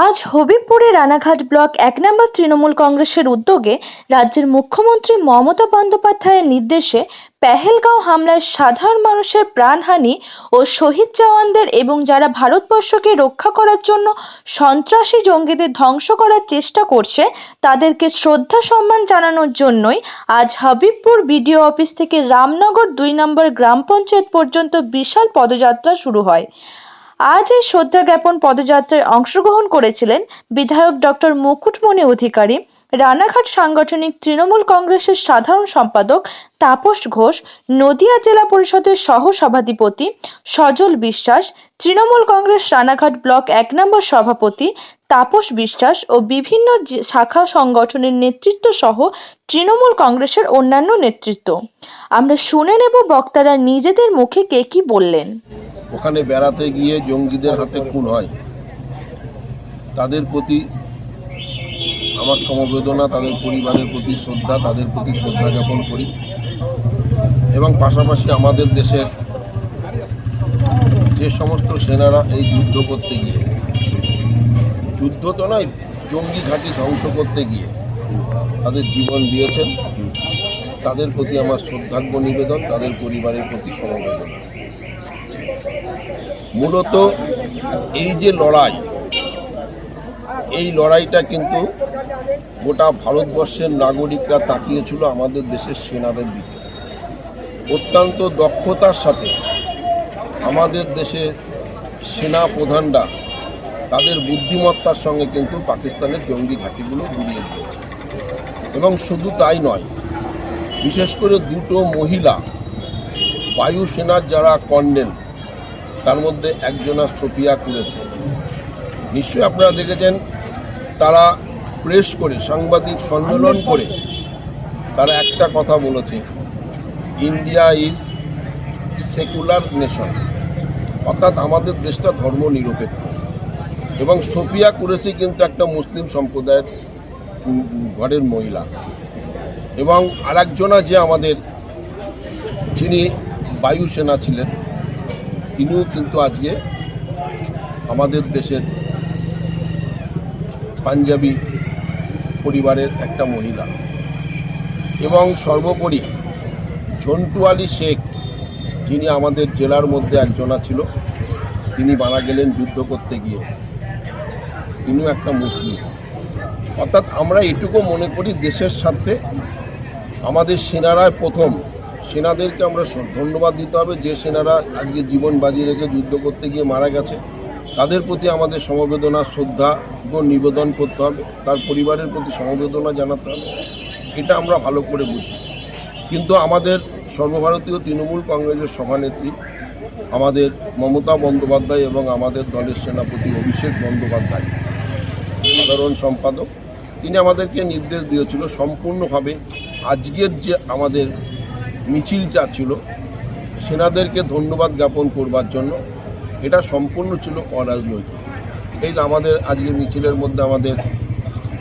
আজ হবিবপুরে রানাঘাট ব্লক এক নম্বর তৃণমূল কংগ্রেসের উদ্যোগে রাজ্যের মুখ্যমন্ত্রী মমতা বন্দ্যোপাধ্যায়ের নির্দেশে পেহেলগাঁও হামলায় সাধারণ মানুষের প্রাণহানি ও শহীদ জওয়ানদের এবং যারা ভারতবর্ষকে রক্ষা করার জন্য সন্ত্রাসী জঙ্গিদের ধ্বংস করার চেষ্টা করছে, তাদেরকে শ্রদ্ধা সম্মান জানানোর জন্যই আজ হাবিবপুর বিডিও অফিস থেকে রামনগর দুই নম্বর গ্রাম পঞ্চায়েত পর্যন্ত বিশাল পদযাত্রা শুরু হয়। আজ এই শ্রদ্ধা জ্ঞাপন পদযাত্রায় অংশগ্রহণ করেছিলেন বিধায়ক ডক্টর মুকুটমণি অধিকারী, রানাঘাট সাংগঠনিক তৃণমূল কংগ্রেসের সাধারণ সম্পাদক তাপস ঘোষ, নদিয়া জেলা পরিষদের সহ সভাধিপতি সজল বিশ্বাস, তৃণমূল কংগ্রেস রানাঘাট ব্লক এক নম্বর সভাপতি তাপস বিশ্বাস ও বিভিন্ন শাখা সংগঠনের নেতৃত্ব সহ তৃণমূল কংগ্রেসের অন্যান্য নেতৃত্ব। আমরা শুনে নেব বক্তারা নিজেদের মুখে কে কি বললেন। ওখানে বেড়াতে গিয়ে জঙ্গিদের হাতে খুন হয়। তাদের প্রতি আমার সমবেদনা, তাদের পরিবারের প্রতি শ্রদ্ধা, তাদের প্রতি শ্রদ্ধা জ্ঞাপন করি। এবং পাশাপাশি আমাদের দেশের যে সমস্ত সেনারা এই যুদ্ধ করতে গিয়ে, যুদ্ধ তো নয়, জঙ্গি ঘাঁটি ধ্বংস করতে গিয়ে তাদের জীবন দিয়েছেন। তাদের প্রতি আমার শ্রদ্ধার্ঘ্য নিবেদন, তাদের পরিবারের প্রতি সমবেদনা। মূলত এই যে লড়াই, এই লড়াইটা কিন্তু গোটা ভারতবর্ষের নাগরিকরা তাকিয়েছিল আমাদের দেশের সেনাদের দিকে। অত্যন্ত দক্ষতার সাথে আমাদের দেশের সেনা প্রধানরা তাদের বুদ্ধিমত্তার সঙ্গে কিন্তু পাকিস্তানের জঙ্গি ঘাঁটিগুলো গুড়িয়ে দিয়েছে। এবং শুধু তাই নয়, বিশেষ করে দুটো মহিলা বায়ুসেনার যারা কর্নেল তার মধ্যে একজনা সোফিয়া কুরেছে নিশ্চয়ই আপনারা দেখেছেন, তারা প্রেস করে, সাংবাদিক সম্মেলন করে, তারা একটা কথা বলেছে, ইন্ডিয়া ইজ সেকুলার নেশন, অর্থাৎ আমাদের দেশটা ধর্ম নিরপেক্ষ এবং সোফিয়া কুরেশি কিন্তু একটা মুসলিম সম্প্রদায়ের ঘরের মহিলা। এবং আরেকজনা যে আমাদের, যিনি বায়ুসেনা ছিলেন তিনিও কিন্তু আজকে আমাদের দেশের পাঞ্জাবি পরিবারের একটা মহিলা। এবং সর্বোপরি ঝন্টু আলী শেখ, যিনি আমাদের জেলার মধ্যে একজনা ছিল, তিনি মারা গেলেন যুদ্ধ করতে গিয়ে। তিনিও একটা মুসলিম। অর্থাৎ আমরা এটুকু মনে করি দেশের স্বার্থে আমাদের সেনারাই প্রথম সেনাদেরকে আমরা ধন্যবাদ দিতে হবে। যে সেনারা আজকে জীবন বাজিয়ে রেখে যুদ্ধ করতে গিয়ে মারা গেছে, তাদের প্রতি আমাদের সমবেদনা, শ্রদ্ধা ও নিবেদন করতে হবে। তার পরিবারের প্রতি সমবেদনা জানাতে হবে। এটা আমরা ভালো করে বুঝি। কিন্তু আমাদের সর্বভারতীয় তৃণমূল কংগ্রেসের সভানেত্রী, আমাদের মমতা বন্দ্যোপাধ্যায় এবং আমাদের দলের সেনাপতি অভিষেক বন্দ্যোপাধ্যায়, সাধারণ সম্পাদক, তিনি আমাদেরকে নির্দেশ দিয়েছিল সম্পূর্ণভাবে আজকের যে আমাদের মিছিলটা ছিল সেনাদেরকে ধন্যবাদ জ্ঞাপন করবার জন্য। এটা সম্পূর্ণ ছিল অরাজনৈতিক। এই আমাদের আজকে মিছিলের মধ্যে আমাদের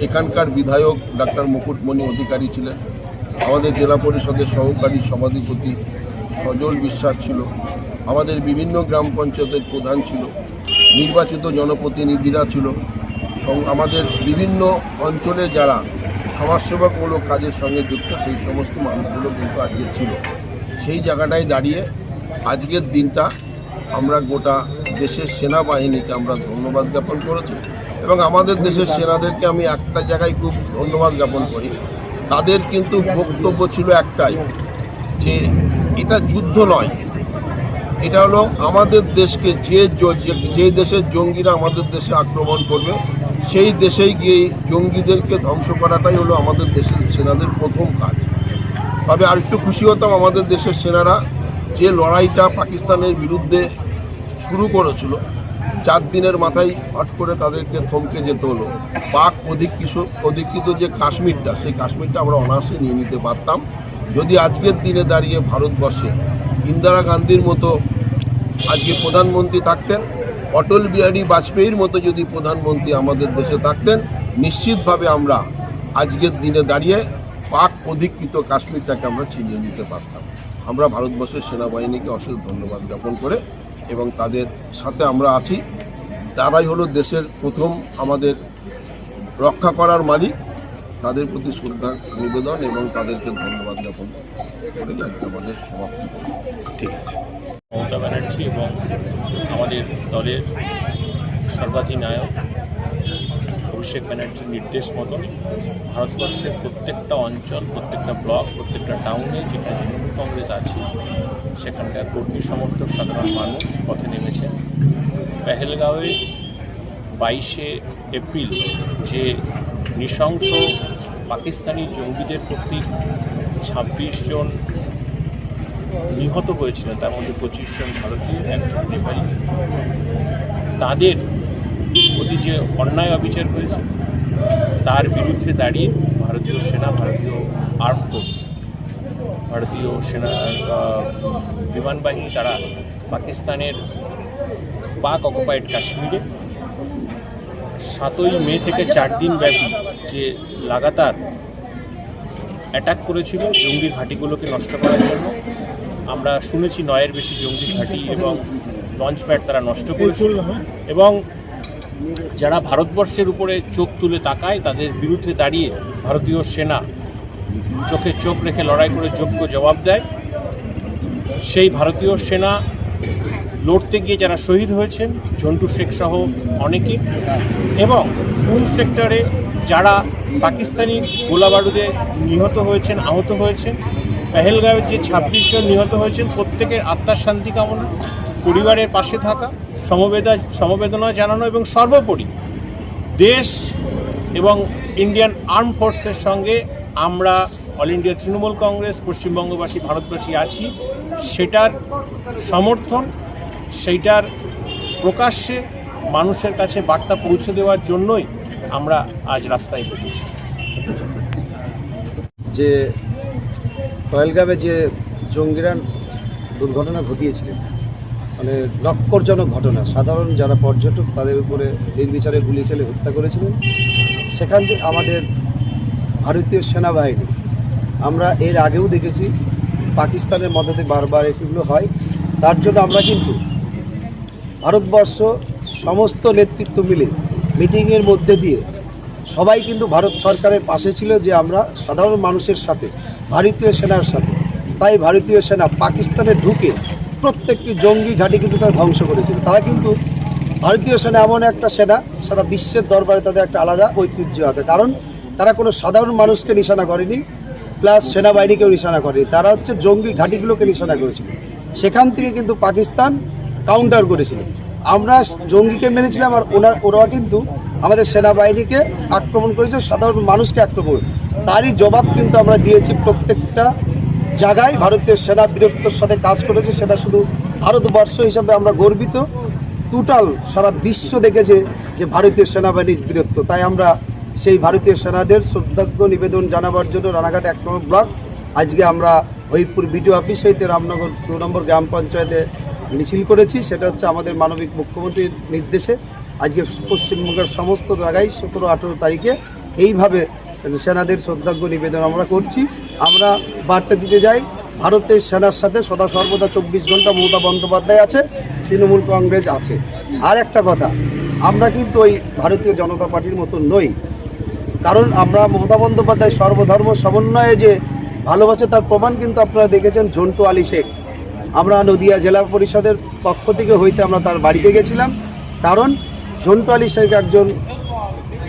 এখানকার বিধায়ক ডাক্তার মুকুটমণি অধিকারী ছিলেন। আমাদের জেলা পরিষদের সহকারী সভাধিপতি সজল বিশ্বাস ছিল। আমাদের বিভিন্ন গ্রাম পঞ্চায়েতের প্রধান ছিল। নির্বাচিত জনপ্রতিনিধিরা ছিল। আমাদের বিভিন্ন অঞ্চলে যারা সমাজসেবামূলক কাজের সঙ্গে যুক্ত সেই সমস্ত মানুষগুলো কিন্তু আজকে ছিল। সেই জায়গাটায় দাঁড়িয়ে আজকের দিনটা আমরা গোটা দেশের সেনাবাহিনীকে আমরা ধন্যবাদ জ্ঞাপন করেছি এবং আমাদের দেশের সেনাদেরকে আমি একটা জায়গায় খুব ধন্যবাদ জ্ঞাপন করি। তাদের কিন্তু বক্তব্য ছিল একটাই যে এটা যুদ্ধ নয়। এটা হলো আমাদের দেশকে যে যে- দেশের জঙ্গিরা আমাদের দেশে আক্রমণ করবে সেই দেশেই গিয়ে জঙ্গিদেরকে ধ্বংস করাটাই হলো আমাদের দেশের সেনাদের প্রথম কাজ। তবে আর একটু খুশি হতাম আমাদের দেশের সেনারা যে লড়াইটা পাকিস্তানের বিরুদ্ধে শুরু করেছিল, চার দিনের মাথায় হট করে তাদেরকে থমকে যেতে হলো। পাক অধিকৃত অধিকৃত যে কাশ্মীরটা, সেই কাশ্মীরটা আমরা অনায়াসে নিয়ে নিতে পারতাম। যদি আজকের দিনে দাঁড়িয়ে ভারতবর্ষে ইন্দিরা গান্ধীর মতো আজকে প্রধানমন্ত্রী থাকতেন অটল বিহারী বাজপেয়ীর মতো যদি প্রধানমন্ত্রী আমাদের দেশে থাকতেন, নিশ্চিতভাবে আমরা আজকের দিনে দাঁড়িয়ে পাক অধিকৃত কাশ্মীরটাকে আমরা ছিনিয়ে নিতে পারতাম। আমরা ভারতবর্ষের সেনাবাহিনীকে অশেষ ধন্যবাদ জ্ঞাপন করে এবং তাদের সাথে আমরা আছি। তারাই হলো দেশের প্রথম আমাদের রক্ষা করার মালিক। তাদের প্রতি শ্রদ্ধা নিবেদন এবং তাদেরকে ধন্যবাদ আমাদের ঠিক আছে মমতা ব্যানার্জি এবং আমাদের দলের সর্বাধিনায়ক অভিষেক ব্যানার্জির নির্দেশ মতো ভারতবর্ষের প্রত্যেকটা অঞ্চল, প্রত্যেকটা ব্লক, প্রত্যেকটা টাউনে যেখানে তৃণমূল কংগ্রেস আছে, সেখানকার কর্মী সমর্থক সাধারণ মানুষ পথে নেমেছে। পেহেলগাঁওয়ে বাইশে এপ্রিল যে নৃশংস পাকিস্তানি জঙ্গিদের কর্তৃক ছাব্বিশ জন নিহত হয়েছিলেন, তার মধ্যে পঁচিশ জন ভারতীয়, একজন নেপালি। তাদের প্রতি যে অন্যায় অবিচার হয়েছে, তার বিরুদ্ধে দাঁড়িয়ে ভারতীয় সেনা, ভারতীয় আর্ম ফোর্স, ভারতীয় সেনা বিমান বাহিনী, তারা পাকিস্তানের পাক অকুপাইড কাশ্মীরে। সাতই মে থেকে চার দিন ব্যাপী যে লাগাতার অ্যাটাক করেছিল জঙ্গি ঘাঁটিগুলোকে নষ্ট করার জন্য। আমরা শুনেছি নয়ের বেশি জঙ্গি ঘাঁটি এবং লঞ্চ প্যাড তারা নষ্ট করেছিল। এবং যারা ভারতবর্ষের উপরে চোখ তুলে তাকায়, তাদের বিরুদ্ধে দাঁড়িয়ে ভারতীয় সেনা চোখে চোখ রেখে লড়াই করে যোগ্য জবাব দেয়। সেই ভারতীয় সেনা লড়তে গিয়ে যারা শহীদ হয়েছেন, ঝন্টু শেখ সহ অনেকে এবং কোন সেক্টরে যারা পাকিস্তানি গোলাবারুদে নিহত হয়েছেন, আহত হয়েছেন, পেহেলগাঁওয়ের যে ছাব্বিশ জন নিহত হয়েছেন, প্রত্যেকের আত্মার শান্তি কামনা, পরিবারের পাশে থাকা, সমবেদা, সমবেদনা জানানো এবং সর্বোপরি দেশ এবং ইন্ডিয়ান আর্ম ফোর্সের সঙ্গে আমরা অল ইন্ডিয়া তৃণমূল কংগ্রেস, পশ্চিমবঙ্গবাসী, ভারতবাসী আছি। সেটার সমর্থন, সেইটার প্রকাশ্যে মানুষের কাছে বার্তা পৌঁছে দেওয়ার জন্যই আমরা আজ রাস্তায় বেরিয়েছি যে পয়েলগামে যে জঙ্গিরা দুর্ঘটনা ঘটিয়েছিলেন মানে নক্করজনক ঘটনা, সাধারণ যারা পর্যটক তাদের উপরে নির্বিচারে গুলি চালিয়ে হত্যা করেছিলেন, সেখান থেকে আমাদের ভারতীয় সেনাবাহিনী, আমরা এর আগেও দেখেছি, পাকিস্তানের মদতে বারবার এগুলো হয়, তার জন্য আমরা কিন্তু ভারতবর্ষ সমস্ত নেতৃত্ব মিলে মিটিংয়ের মধ্যে দিয়ে সবাই কিন্তু ভারত সরকারের পাশে ছিল যে আমরা সাধারণ মানুষের সাথে, ভারতীয় সেনার সাথে। তাই ভারতীয় সেনা পাকিস্তানে ঢুকে প্রত্যেকটি জঙ্গি ঘাঁটি কিন্তু তারা ধ্বংস করেছিল। তারা কিন্তু ভারতীয় সেনা এমন একটা সেনা, সারা বিশ্বের দরবারে তাদের একটা আলাদা ঐতিহ্য আছে। কারণ তারা কোনো সাধারণ মানুষকে নিশানা করেনি, প্লাস সেনাবাহিনীকেও নিশানা করেনি। তারা হচ্ছে জঙ্গি ঘাঁটিগুলোকে নিশানা করেছিল। সেখান থেকে কিন্তু পাকিস্তান কাউন্টার করেছিল। আমরা জঙ্গিকে মেরেছিলাম আর ওনার ওরা কিন্তু আমাদের সেনাবাহিনীকে আক্রমণ করেছে, সাধারণ মানুষকে আক্রমণ তারই জবাব কিন্তু আমরা দিয়েছি প্রত্যেকটা জায়গায়। ভারতীয় সেনা বীরত্বর সাথে কাজ করেছে, সেটা শুধু ভারতবর্ষ হিসাবে আমরা গর্বিত। টোটাল সারা বিশ্ব দেখেছে যে ভারতীয় সেনাবাহিনীর বীরত্ব। তাই আমরা সেই ভারতীয় সেনাদের শ্রদ্ধাজ্ঞ নিবেদন জানাবার জন্য রানাঘাট এক নম্বর ব্লক। আজকে আমরা হরিপুর বিডিও অফিস হইতে রামনগর দু নম্বর গ্রাম পঞ্চায়েতে মিছিল করেছি, সেটা হচ্ছে আমাদের মানবিক মুখ্যমন্ত্রীর নির্দেশে। আজকে পশ্চিমবঙ্গের সমস্ত জায়গায় সতেরো, আঠেরো তারিখে এইভাবে সেনাদের শ্রদ্ধাজ্ঞ নিবেদন আমরা করছি। আমরা বার্তা দিতে যাই, ভারতের সেনার সাথে সদা সর্বদা চব্বিশ ঘণ্টা মমতা বন্দ্যোপাধ্যায় আছে, তৃণমূল কংগ্রেস আছে। আর একটা কথা, আমরা কিন্তু ওই ভারতীয় জনতা পার্টির মতো নই। কারণ আমরা মমতা বন্দ্যোপাধ্যায় সর্বধর্ম সমন্বয়ে যে ভালোবাসে, তার প্রমাণ কিন্তু আপনারা দেখেছেন ঝন্টু আলী শেখ। আমরা নদিয়া জেলা পরিষদের পক্ষ থেকে হইতে আমরা তার বাড়িতে গেছিলাম। কারণ ঝন্টু আলী শেখ একজন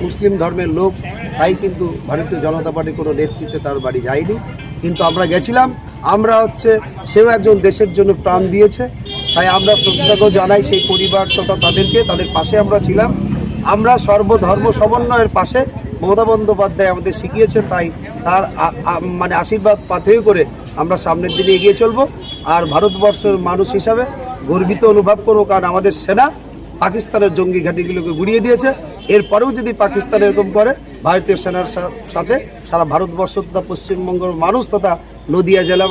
মুসলিম ধর্মের লোক, তাই কিন্তু ভারতীয় জনতা পার্টির কোনো নেতৃত্বে তার বাড়ি যায়নি। কিন্তু আমরা গেছিলাম। আমরা হচ্ছে, সেও একজন দেশের জন্য প্রাণ দিয়েছে। তাই আমরা শ্রদ্ধাজ্ঞ জানাই সেই পরিবার তথা তাদেরকে, তাদের পাশে আমরা ছিলাম। আমরা সর্বধর্ম সমন্বয়ের পাশে মমতা বন্দ্যোপাধ্যায় আমাদের শিখিয়েছে তাই তার মানে আশীর্বাদ পাথেয় করে আমরা সামনের দিকে এগিয়ে চলব। আর ভারতবর্ষের মানুষ হিসাবে গর্বিত অনুভব করব কারণ আমাদের সেনা পাকিস্তানের জঙ্গি ঘাঁটিগুলোকে গুড়িয়ে দিয়েছে। এরপরেও যদি পাকিস্তান এরকম করে, ভারতীয় সেনার সাথে সারা ভারতবর্ষ তথা পশ্চিমবঙ্গের মানুষ তথা নদিয়া জেলা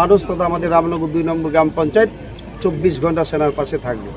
মানুষ তথা আমাদের রামনগর দুই নম্বর গ্রাম পঞ্চায়েত চব্বিশ ঘণ্টা সেনার পাশে থাকবে।